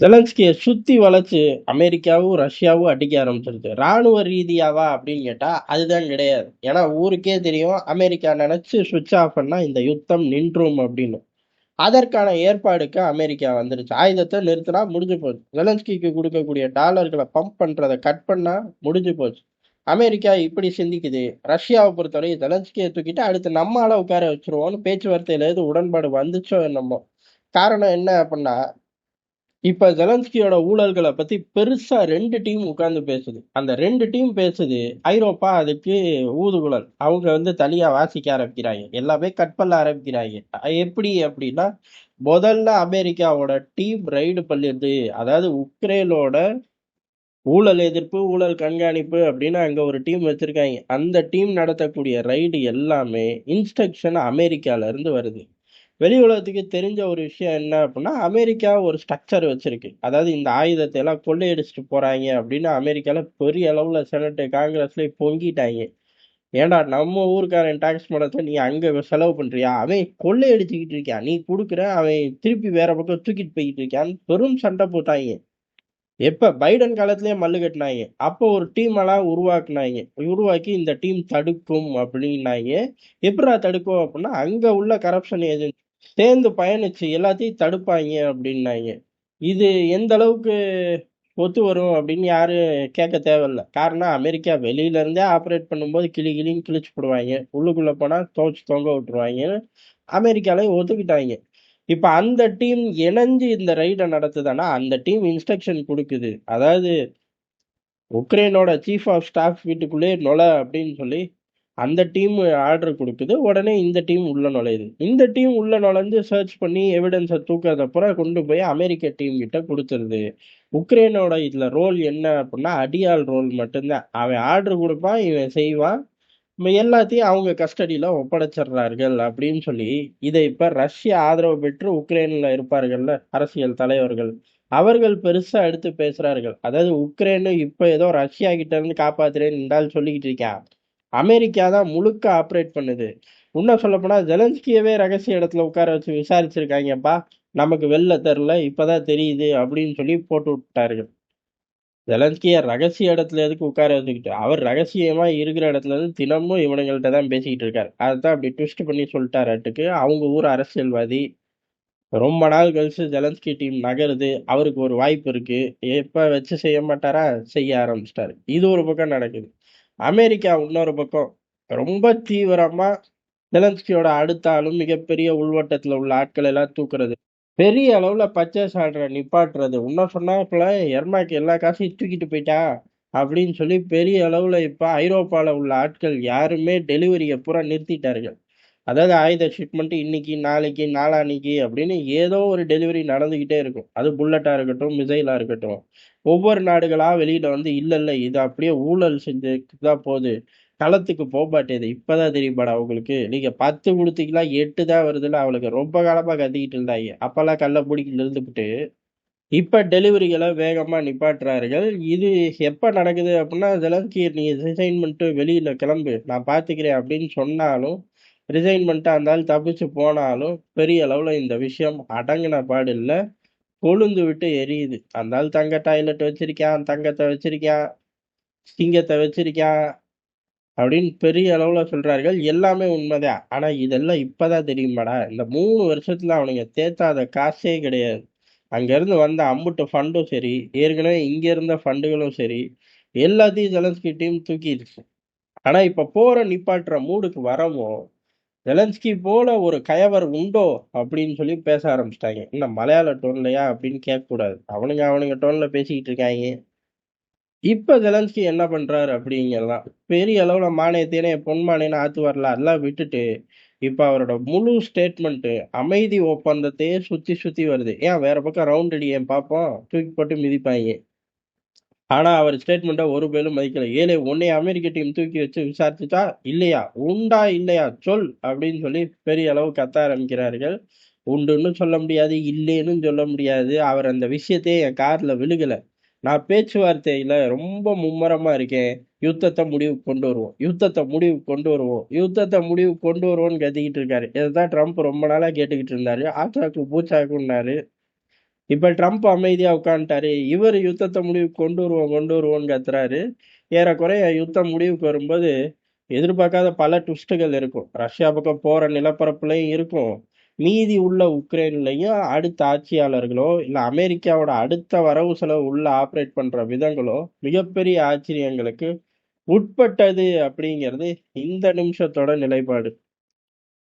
ஜெலன்ஸ்கியை சுற்றி வளைச்சு அமெரிக்காவும், ரஷ்யாவும் அடிக்க ஆரம்பிச்சிருச்சு. ராணுவ ரீதியாவா அப்படின்னு கேட்டால் அதுதான் கிடையாது. ஏன்னா ஊருக்கே தெரியும் அமெரிக்கா நினச்சி சுவிட்ச் ஆஃப் பண்ணா இந்த யுத்தம் நின்றும் அப்படின்னு. அதற்கான ஏற்பாடுக்கு அமெரிக்கா வந்துருச்சு. ஆயுதத்தை நிறுத்தினா முடிஞ்சு போச்சு. ஜெலன்ஸ்கிக்கு கொடுக்கக்கூடிய டாலர்களை பம்ப் பண்ணுறதை கட் பண்ணால் முடிஞ்சு போச்சு. அமெரிக்கா இப்படி சிந்திக்குது. ரஷ்யாவை பொறுத்தவரை ஜெலன்ஸ்கியை தூக்கிட்டு அடுத்து நம்ம உட்கார வச்சுருவோம்னு பேச்சுவார்த்தையில எது உடன்பாடு வந்துச்சோ என்னமோ! காரணம் என்ன அப்படின்னா, இப்ப ஜெலன்ஸ்கியோட ஊழல்களை பத்தி பெருசா ரெண்டு டீம் உட்கார்ந்து பேசுது. அந்த ரெண்டு டீம் பேசுது. ஐரோப்பா அதுக்கு ஊதுகுழல். அவங்க வந்து தனியா வாசிக்க ஆரம்பிக்கிறாங்க. எல்லாமே கட் பண்ண ஆரம்பிக்கிறாங்க. எப்படி அப்படின்னா, முதல்ல அமெரிக்காவோட டீம் ரைடு பண்ணிருது. அதாவது உக்ரைனோட ஊழல் எதிர்ப்பு, ஊழல் கண்காணிப்பு அப்படின்னு அங்க ஒரு டீம் வச்சிருக்காங்க. அந்த டீம் நடத்தக்கூடிய ரைடு எல்லாமே இன்ஸ்ட்ரக்ஷன் அமெரிக்கால இருந்து வருது. வெளி உலகத்துக்கு தெரிஞ்ச ஒரு விஷயம் என்ன அப்படின்னா, அமெரிக்கா ஒரு ஸ்ட்ரக்சர் வச்சிருக்கு. அதாவது இந்த ஆயுதத்தை எல்லாம் கொள்ளையடிச்சிட்டு போறாங்க அப்படின்னு அமெரிக்கால பெரிய அளவுல செனட்டு, காங்கிரஸ்ல பொங்கிட்டாங்க ஏன்டா நம்ம ஊருக்காரன் டாக்ஸ் பணத்தை நீ அங்க செலவு பண்றியா? அவன் கொள்ளையடிச்சுக்கிட்டு இருக்கான். நீ கொடுக்குற அவன் திருப்பி வேற பக்கம் தூக்கிட்டு போயிட்டு இருக்கான்னு பெரும் சண்டை போட்டாங்க எப்ப? பைடன் காலத்திலேயே மல்லு கட்டினாங்க அப்போ ஒரு டீம் எல்லாம் உருவாக்குனாங்க உருவாக்கி இந்த டீம் தடுக்கும் அப்படின்னாங்க எப்படா தடுக்கும் அப்படின்னா, அங்க உள்ள கரப்ஷன் ஏஜென்ட் சேர்ந்து பயணிச்சு எல்லாத்தையும் தடுப்பாங்க அப்படின்னாங்க இது எந்த அளவுக்கு ஒத்து வரும் அப்படின்னு யாரும் கேட்க தேவையில்ல. காரணம் அமெரிக்கா வெளியில இருந்தே ஆப்ரேட் பண்ணும்போது கிளி கிளின்னு கிழிச்சு போடுவாங்க உள்ளுக்குள்ள போனா தோச்சு தொங்க விட்டுருவாய்ங்கன்னு அமெரிக்காலயும் ஒத்துக்கிட்டாங்க இப்ப அந்த டீம் இணைஞ்சு இந்த ரைடை நடத்துதானா அந்த டீம் இன்ஸ்ட்ரக்ஷன் கொடுக்குது. அதாவது உக்ரைனோட சீஃப் ஆஃப் ஸ்டாஃப் வீட்டுக்குள்ளேயே நொழ அப்படின்னு சொல்லி அந்த டீம் ஆர்டர் கொடுக்குது உடனே இந்த டீம் உள்ள நுழையுது. இந்த டீம் உள்ள நுழைஞ்சு சர்ச் பண்ணி எவிடன்ஸை தூக்கிறதப்புறம் கொண்டு போய் அமெரிக்க டீம் கிட்ட கொடுத்துருது உக்ரைனோட இதுல ரோல் என்ன அப்படின்னா, அடியாள் ரோல் மட்டும்தான். அவன் ஆர்டர் கொடுப்பான் இவன் செய்வான். ம எல்லாத்தையும் அவங்க கஸ்டடியில் ஒப்படைச்சிடுறார்கள் அப்படின்னு சொல்லி, இதை இப்போ ரஷ்யா ஆதரவு பெற்று உக்ரைனில் இருப்பார்கள்ல அரசியல் தலைவர்கள், அவர்கள் பெருசாக எடுத்து பேசுகிறார்கள் அதாவது உக்ரைனு இப்போ ஏதோ ரஷ்யா கிட்ட இருந்து காப்பாத்துறேன்னு சொல்லிக்கிட்டு இருக்கான். அமெரிக்கா தான் முழுக்க ஆப்ரேட் பண்ணுது. இன்னும் சொல்லப்போனால் ஜெலன்ஸ்கியவே ரகசிய இடத்துல உட்கார வச்சு விசாரிச்சிருக்காங்கப்பா நமக்கு வெளில தெரில இப்போதான் தெரியுது அப்படின்னு சொல்லி போட்டு விட்டார்கள். ஜெலன்ஸ்கிய ரகசிய இடத்துல எதுக்கு உட்கார வச்சுக்கிட்டு? அவர் ரகசியமா இருக்கிற இடத்துல இருந்து தினமும் இவனுங்கள்ட்ட தான் பேசிக்கிட்டு இருக்காரு. அதத்தான் அப்படி ட்விஸ்ட் பண்ணி சொல்லிட்டாராட்டுக்கு. அவங்க ஊர் அரசியல்வாதி. ரொம்ப நாள் கழிச்சு ஜெலன்ஸ்கி டீம் நகருது. அவருக்கு ஒரு வாய்ப்பு இருக்கு. எப்ப வச்சு செய்ய மாட்டாரா? செய்ய ஆரம்பிச்சிட்டாரு இது ஒரு பக்கம் நடக்குது. அமெரிக்கா இன்னொரு பக்கம் ரொம்ப தீவிரமா ஜெலன்ஸ்கியோட அடுத்த ஆளும் மிகப்பெரிய உள்வட்டத்துல உள்ள ஆட்கள் எல்லாம் தூக்குறது. பெரிய அளவுல பர்ச்சேஸ் ஆர்டர நிப்பாட்டுறது. இன்னும் சொன்னாப்புல எர்மாக்கு எல்லா காசையும் தூக்கிட்டு போயிட்டா அப்படின்னு சொல்லி பெரிய அளவுல இப்ப ஐரோப்பால உள்ள ஆட்கள் யாருமே டெலிவரியை பூரா நிறுத்திட்டார்கள். அதாவது ஆயுத ஷிப்மெண்ட் இன்னைக்கு, நாளைக்கு, நாளான்னைக்கு அப்படின்னு ஏதோ ஒரு டெலிவரி நடந்துக்கிட்டே இருக்கும். அது புல்லட்டா இருக்கட்டும், மிசைலா இருக்கட்டும். ஒவ்வொரு நாடுகளா வெளியில வந்து இல்லை இல்லை இது அப்படியே ஊழல் செஞ்சு தான் போகுது. களத்துக்கு போமாட்டேது. இப்போதான் தெரியுமாடா உங்களுக்கு? நீங்க பத்து கொடுத்தீங்களா எட்டு தான் வருதுல்ல அவளுக்கு ரொம்ப காலமாக கத்திக்கிட்டு இருந்தாங்க அப்போல்லாம் கள்ள மூடிக்கிட்டு இருந்துப்புட்டு, இப்ப டெலிவரிகளை வேகமா நிப்பாட்டுறார்கள். இது எப்ப நடக்குது அப்படின்னா, ஜெலன்ஸ்கி நீ ரிசைன் பண்ணிட்டு வெளியில கிளம்பு. நான் பார்த்துக்கிறேன் அப்படின்னு சொன்னாலும், ரிசைன் பண்ணிட்டு அந்த ஆள் தப்பிச்சு போனாலும், பெரிய அளவில் இந்த விஷயம் அடங்குன பாடு இல்லை கொழுந்து விட்டு எரியுது. அந்த ஆள் தங்க டாய்லெட் வச்சிருக்கான், தங்கத்தை வச்சிருக்கான், சிங்கத்தை வச்சிருக்கான். அப்படின்னு பெரிய அளவில் சொல்கிறார்கள் எல்லாமே உண்மைதான். ஆனால் இதெல்லாம் இப்பதான் தெரியுமாடா? இந்த மூணு வருஷத்தில் அவனுங்க தேத்தாத காசே கிடையாது. அங்கேருந்து வந்த அம்புட்டு ஃபண்டும் சரி, ஏற்கனவே இங்கே இருந்த ஃபண்டுகளும் சரி, எல்லாத்தையும் ஜெலன்ஸ்கி டீம் ஆனால் இப்போ போகிற நிப்பாட்டுற மூடுக்கு வரவும், ஜெலன்ஸ்கி போல ஒரு கயவர் உண்டோ? அப்படின்னு சொல்லி பேச ஆரம்பிச்சிட்டாங்க என்ன மலையாள டோன்லையா அப்படின்னு கேட்கக்கூடாது. அவனுங்க அவனுங்க டோன்ல பேசிக்கிட்டு இருக்காங்க இப்ப ஜெலன்ஸ்கி என்ன பண்றாரு அப்படிங்கலாம். பெரிய அளவுல பொன் தேனே பொன்மானேன்னு ஆத்துவார்ல அதெல்லாம் விட்டுட்டு, இப்ப அவரோட முழு ஸ்டேட்மெண்ட் அமைதி ஒப்பந்தத்தையே சுத்தி சுத்தி வருது. ஏன் வேற பக்கம் ரவுண்ட் ஏன் பார்ப்போம். தூக்கி போட்டு மிதிப்பாங்க ஆனா அவர் ஸ்டேட்மெண்ட்டை ஒரு பேரும் மதிக்கல. ஏழை உன்னைய அமெரிக்க டீம் தூக்கி வச்சு விசாரிச்சுட்டா இல்லையா? உண்டா? இல்லையா? சொல் அப்படின்னு சொல்லி பெரிய அளவு கத்த ஆரம்பிக்கிறார்கள். உண்டுன்னு சொல்ல முடியாது. இல்லைன்னு சொல்ல முடியாது. அவர் அந்த விஷயத்தையே என் காரில் விழுகல. நான் பேச்சுவார்த்தையில ரொம்ப மும்முரமாக இருக்கேன். யுத்தத்தை முடிவுக்கு கொண்டு வருவோம். யுத்தத்தை முடிவுக்கு கொண்டு வருவோம். யுத்தத்தை முடிவுக்கு கொண்டு வருவோம்னு கத்திக்கிட்டு இருக்காரு. இதத்தான் ட்ரம்ப் ரொம்ப நாளா கேட்டுக்கிட்டு இருந்தாரு. ஆச்சாக்கு பூச்சாக்குன்னாரு. இப்போ ட்ரம்ப் அமைதியாக உட்காந்துட்டாரு இவர் யுத்தத்தை முடிவுக்கு கொண்டு வருவோம் கொண்டு வருவோம்னு கத்துறாரு. ஏறக்குறைய யுத்தம் முடிவுக்கு வரும்போது எதிர்பார்க்காத பல ட்விஸ்ட்டுகள் இருக்கும். ரஷ்யா பக்கம் போகிற நிலப்பரப்புலையும் இருக்கும். மீதி உள்ள உக்ரைன்லையும் அடுத்த ஆட்சியாளர்களோ இல்லை அமெரிக்காவோட அடுத்த வரவு செலவு உள்ள ஆப்ரேட் பண்ணுற விதங்களோ மிகப்பெரிய ஆச்சரியங்களுக்கு உட்பட்டது அப்படிங்கிறது இந்த நிமிஷத்தோட நிலைப்பாடு.